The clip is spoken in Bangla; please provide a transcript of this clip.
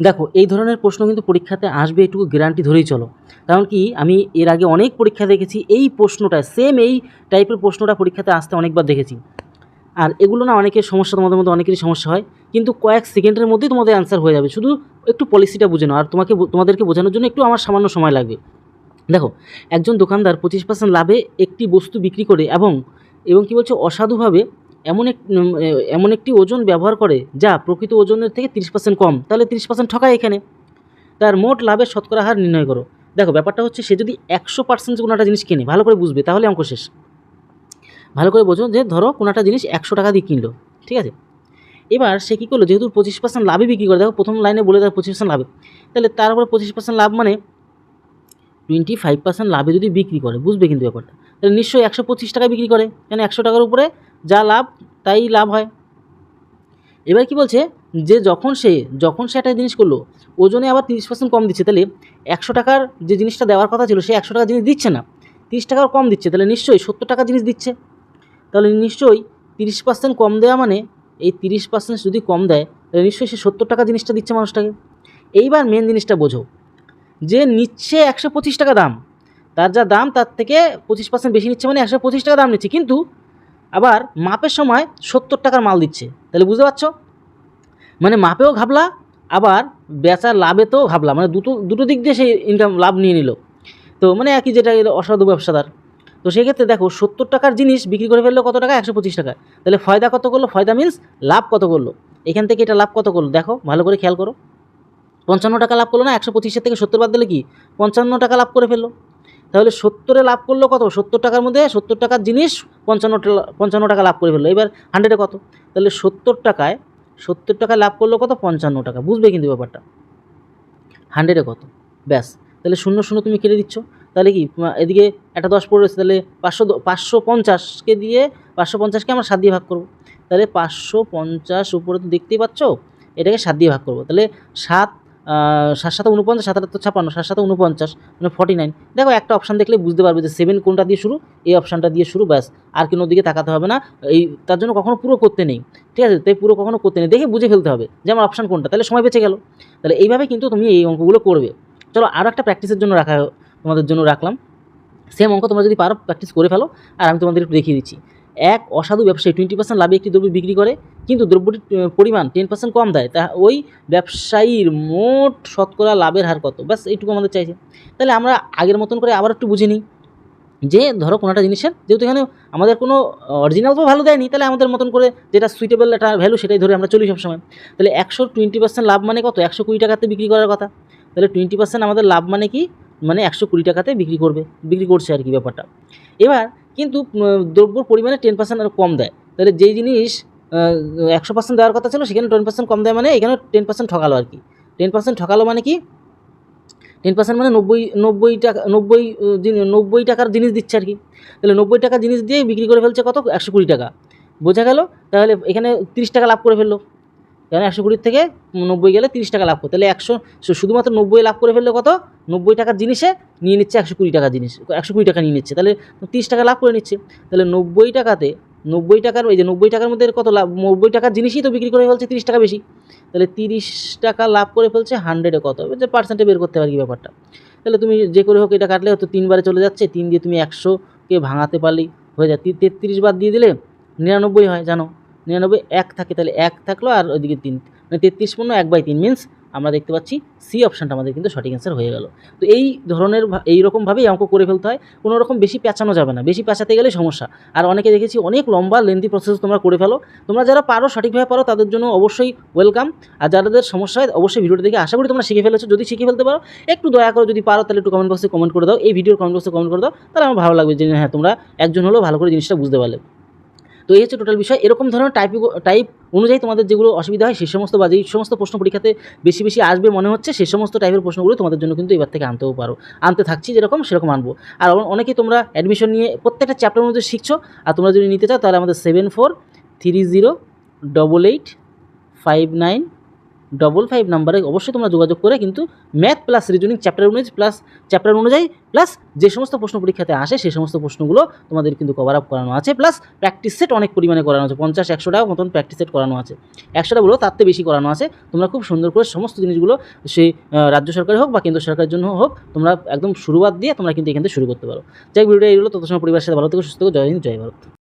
দেখো, এই ধরনের প্রশ্ন কিন্তু পরীক্ষাতে আসবে, এটুকু গ্যারান্টি ধরেই চলো। কারণ কি, আমি এর আগে অনেক পরীক্ষা দেখেছি, এই প্রশ্নটা সেম এই টাইপের প্রশ্নটা পরীক্ষাতে আসতে অনেকবার দেখেছি। আর এগুলো না অনেকের সমস্যা, তোমাদের মধ্যে অনেকেরই সমস্যা হয়, কিন্তু কয়েক সেকেন্ডের মধ্যেই তোমাদের অ্যান্সার হয়ে যাবে। শুধু একটু পলিসিটা বুঝে নাও, আর তোমাকে তোমাদেরকে বোঝানোর জন্য একটু আমার সামান্য সময় লাগবে। দেখো, একজন দোকানদার পঁচিশ পার্সেন্ট লাভে একটি বস্তু বিক্রি করে এবং এবং কী বলছে, অসাধুভাবে এমন এক এমন একটি ওজন ব্যবহার করে যা প্রকৃত ওজনের থেকে তিরিশ পার্সেন্ট কম। তাহলে তিরিশ পার্সেন্ট ঠকায় এখানে। তার মোট লাভের শতকরা হার নির্ণয় করো। দেখো, ব্যাপারটা হচ্ছে সে যদি একশো পার্সেন্ট কোনো একটা জিনিস কেনে, ভালো করে বুঝবে, তাহলে অঙ্ক শেষ। ভালো করে বোঝো যে ধরো কোনো একটা জিনিস একশো টাকা দিয়ে কিনলো, ঠিক আছে? এবার সে কী করল, যেহেতু পঁচিশ পার্সেন্ট লাভে বিক্রি করে, দেখো প্রথম লাইনে বলে দেয় পঁচিশ পার্সেন্ট লাভে। তাহলে তার উপরে পঁচিশ পার্সেন্ট লাভ মানে টোয়েন্টি ফাইভ পার্সেন্ট লাভে যদি বিক্রি করে, বুঝবে কিন্তু ব্যাপারটা? তাহলে নিশ্চয়ই একশো পঁচিশ টাকা বিক্রি করে। কেন একশো টাকার উপরে যা লাভ, তাই লাভ হয়। এবার কি বলছে? যে যখন সে যখন সে একটা জিনিস করল, ওজনে আবার তিরিশ পার্সেন্ট কম দিচ্ছে, তাহলে একশো টাকার যে জিনিসটা দেওয়ার কথা ছিল, সে একশো টাকার জিনিস দিচ্ছে না। তিরিশ টাকার কম দিচ্ছে, তাহলে নিশ্চয়ই সত্তর টাকার জিনিস দিচ্ছে। তাহলে নিশ্চয়ই তিরিশ পার্সেন্ট কম দেওয়া মানে এই তিরিশ পার্সেন্ট যদি কম দেয়, তাহলে নিশ্চয়ই সে সত্তর টাকা জিনিসটা দিচ্ছে মানুষটাকে। এইবার মেন জিনিসটা বোঝো। যে নিচ্ছে একশো পঁচিশ টাকা দাম, তার যা দাম, তার থেকে পঁচিশ পার্সেন্ট বেশি নিচ্ছে মানে একশো পঁচিশ টাকা দাম নিচ্ছে। কিন্তু আবার মাপের সময় সত্তর টাকার মাল দিচ্ছে। তাহলে বুঝতে পারছ? মানে মাপেও ঘাবলা, আবার বেচার লাভেতেও ঘাবলা। মানে দুটো দুটো দিক দিয়ে সেই ইনকাম লাভ নিয়ে নিল। তো মানে একই যেটা অসাধু ব্যবসাদার তো সেক্ষেত্রে দেখো, সত্তর টাকার জিনিস বিক্রি করে ফেলল কত টাকা? একশো পঁচিশ টাকা। তাহলে ফয়দা কত করল? ফয়দা মিন্স লাভ কত করল? এখান থেকে এটা লাভ কত করল? দেখো, ভালো করে খেয়াল করো। পঞ্চান্ন টাকা লাভ করল না? একশো পঁচিশের থেকে সত্তর বাদ দিলে কি? পঞ্চান্ন টাকা লাভ করে ফেলল। তাহলে সত্তরে লাভ করল কত? সত্তর টাকার মধ্যে সত্তর টাকার জিনিস পঞ্চান্ন পঞ্চান্ন টাকা লাভ করে ফেলল। এবার হান্ড্রেডে কত? তাহলে সত্তর টাকায়, সত্তর টাকা লাভ করল কত? পঞ্চান্ন টাকা। বুঝবে কিন্তু ব্যাপারটা। হান্ড্রেডে কত? ব্যাস। তাহলে শূন্য শূন্য তুমি কেটে দিচ্ছ। তাহলে কি? এদিকে একটা দশ পড়ে রয়েছে। তাহলে পাঁচশো পাঁচশো পঞ্চাশকে দিয়ে পাঁচশো পঞ্চাশকে আমরা সাত দিয়ে ভাগ করব। তাহলে পাঁচশো পঞ্চাশ উপরে তো দেখতেই পাচ্ছ, এটাকে সাত দিয়ে ভাগ করব। তাহলে সাত সাত উনপঞ্চাশ সাত ছাপান্ন সাত সাথে উনপঞ্চাশ মানে ফর্টি নাইন দেখো, একটা অপশান দেখলে বুঝতে পারবে যে সেভেন কোনটা দিয়ে শুরু, এই অপশানটা দিয়ে শুরু, ব্যাস। আর কোনো দিকে তাকাতে হবে না। এই, তার জন্য কখনো পুরো করতে নেই। ঠিক আছে? তাই পুরো কখনো করতে নেই। দেখে বুঝে ফেলতে হবে যে আমার অপশান কোনটা। তাহলে সময় বেঁচে গেল। তাহলে এইভাবে কিন্তু তুমি এই অঙ্কগুলো করবে। চলো আরও একটা প্র্যাকটিসের জন্য রাখা তোমাদের জন্য রাখলাম। সেম অঙ্ক তোমরা যদি পারো প্র্যাকটিস করে ফেলো। আর আমি তোমাদের একটু দেখিয়ে দিচ্ছি। এক অসাধু ব্যবসায়ী টোয়েন্টি পার্সেন্ট লাভে একটি দ্রব্য বিক্রি করে। কিন্তু দ্রব্যটির পরিমাণ টেন পার্সেন্ট কম দেয়, তা ওই ব্যবসায়ীর মোট শতকরা লাভের হার কত? ব্যাস, এইটুকু আমাদের চাইছে। তাহলে আমরা আগের মতন করে আবার একটু বুঝে নিই। যে ধরো কোনো একটা জিনিসের, যেহেতু এখানে আমাদের কোনো অরিজিনাল তো ভালো দেয়নি, তাহলে আমাদের মতন করে যেটা সুইটেবল একটা ভ্যালু সেটাই ধরে আমরা চলি সবসময়। তাহলে একশো টোয়েন্টি পার্সেন্ট লাভ মানে কত? একশো কুড়ি টাকাতে বিক্রি করার কথা। তাহলে টোয়েন্টি পার্সেন্ট আমাদের লাভ মানে কি? মানে একশো কুড়ি টাকাতে বিক্রি করবে, বিক্রি করছে আর কি ব্যাপারটা। এবার কিন্তু দ্রব্যর পরিমাণে টেন পার্সেন্ট কম দেয়। তাহলে যেই জিনিস একশো পার্সেন্ট দেওয়ার কথা ছিল, সেখানে টেন পার্সেন্ট কম দেয় মানে এখানে টেন পার্সেন্ট ঠকালো আর কি। টেন পার্সেন্ট ঠকালো মানে কি? টেন পার্সেন্ট মানে নব্বই নব্বই টাকা, নব্বই নব্বই টাকার জিনিস দিচ্ছে আর কি। তাহলে নব্বই টাকা জিনিস দিয়ে বিক্রি করে ফেলছে কত? একশো কুড়ি টাকা। বোঝা গেল? তাহলে এখানে তিরিশ টাকা লাভ করে ফেলল। কারণ একশো কুড়ির থেকে নব্বই গেলে তিরিশ টাকা লাভ করে। তাহলে একশো শুধুমাত্র নব্বই লাভ করে ফেললে কত? নব্বই টাকার জিনিসে নিয়ে নিচ্ছে একশো কুড়ি টাকার জিনিস, একশো কুড়ি টাকা নিয়ে নিচ্ছে। তাহলে তিরিশ টাকা লাভ করে নিচ্ছে। তাহলে নব্বই টাকাতে নব্বই টাকার এই যে নব্বই টাকার মধ্যে কত লাভ? নব্বই টাকার জিনিসই তো বিক্রি করে ফেলছে, তিরিশ টাকা বেশি। তাহলে তিরিশ টাকা লাভ করে ফেলছে হান্ড্রেডে কত? হবে যে পার্সেন্টে বের করতে পারি ব্যাপারটা? তাহলে তুমি যে করে হোক এটা কাটলে হয়তো তিনবারে চলে যাচ্ছে, তিন দিয়ে তুমি একশোকে ভাঙাতে পারলেই হয়ে যায়। তেত্রিশ বাদ দিয়ে দিলে নিরানব্বই হয়, জানো? নিরানব্বই এক থাকে, তাহলে এক থাকল আর ওইদিকে তিন। মানে তেত্রিশ পূর্ণ এক বাই তিন মিনস আমরা দেখতে পাচ্ছি সি অপশানটা আমাদের কিন্তু সঠিক অ্যান্সার হয়ে গেল। তো এই ধরনের এই রকমভাবেই অঙ্ক করে ফেলতে হয়। কোনো রকম বেশি পেঁচানো যাবে না। বেশি পেঁচাতে গেলে সমস্যা। আর অনেকে দেখেছি অনেক লম্বা লেন্দি প্রসেস তোমরা করে ফেলো। তোমরা যারা পারো, সঠিকভাবে পারো, তাদের জন্য অবশ্যই ওয়েলকাম আর যাদের সমস্যা হয়, অবশ্যই ভিডিওটা দেখে আশা করি তোমরা শিখে ফেলেছো। যদি শিখে ফেলতে পারো, একটু দয়া করে যদি পারো, তাহলে একটু কমেন্ট বক্সে কমেন্ট করে দাও। এই ভিডিওর কমেন্ট বক্সে কমেন্ট করে দাও। তাহলে আমার ভালো লাগবে যে হ্যাঁ তোমরা একজন হলেও ভালো করে জিনিসটা বুঝতে পারলে। তো এই হচ্ছে টোটাল বিষয়। এরকম ধরনের টাইপ টাইপ অনুযায়ী তোমাদের যেগুলো অসুবিধা হয় সেই সমস্ত বা যেই সমস্ত প্রশ্ন পরীক্ষাতে বেশি বেশি আসবে মনে হচ্ছে সেই সমস্ত টাইপের প্রশ্নগুলো তোমাদের জন্য কিন্তু এবার থেকে আনতেও পারো। আনতে থাকছি যেরকম, সেরকম আনব। আর অনেকে তোমরা অ্যাডমিশন নিয়ে প্রত্যেকটা চ্যাপ্টার অনুযায়ী শিখছো, আর তোমরা যদি নিতে চাও তাহলে আমাদের seven four three zero double eight five nine double five নাম্বারে অবশ্যই তোমরা যোগাযোগ করে কিন্তু ম্যাথ প্লাস রিজনিং চ্যাপ্টার অনুযায়ী প্লাস চ্যাপ্টার অনুযায়ী প্লাস যে সমস্ত প্রশ্ন পরীক্ষাতে আসে সেই সমস্ত প্রশ্নগুলো তোমাদের কিন্তু কভার আপ করানো আছে প্লাস প্র্যাকটিস সেট অনেক পরিমাণে করানো আছে। পঞ্চাশ একশো টাকা মতন প্র্যাকটিস সেট করানো আছে। একশোটা বলো তার থেকে বেশি করানো আছে। তোমরা খুব সুন্দর করে সমস্ত জিনিসগুলো সেই রাজ্য সরকারের হোক বা কেন্দ্র সরকারের জন্য হোক তোমরা একদম শুরুয়াত দিয়ে তোমরা কিন্তু এখান থেকে শুরু করতে পারো। যাই হোক, ভিডিওটা এই তত সময় পরিবারের সাথে ভালো থেকে সুস্থ জয় হিন্দ জয় ভারত।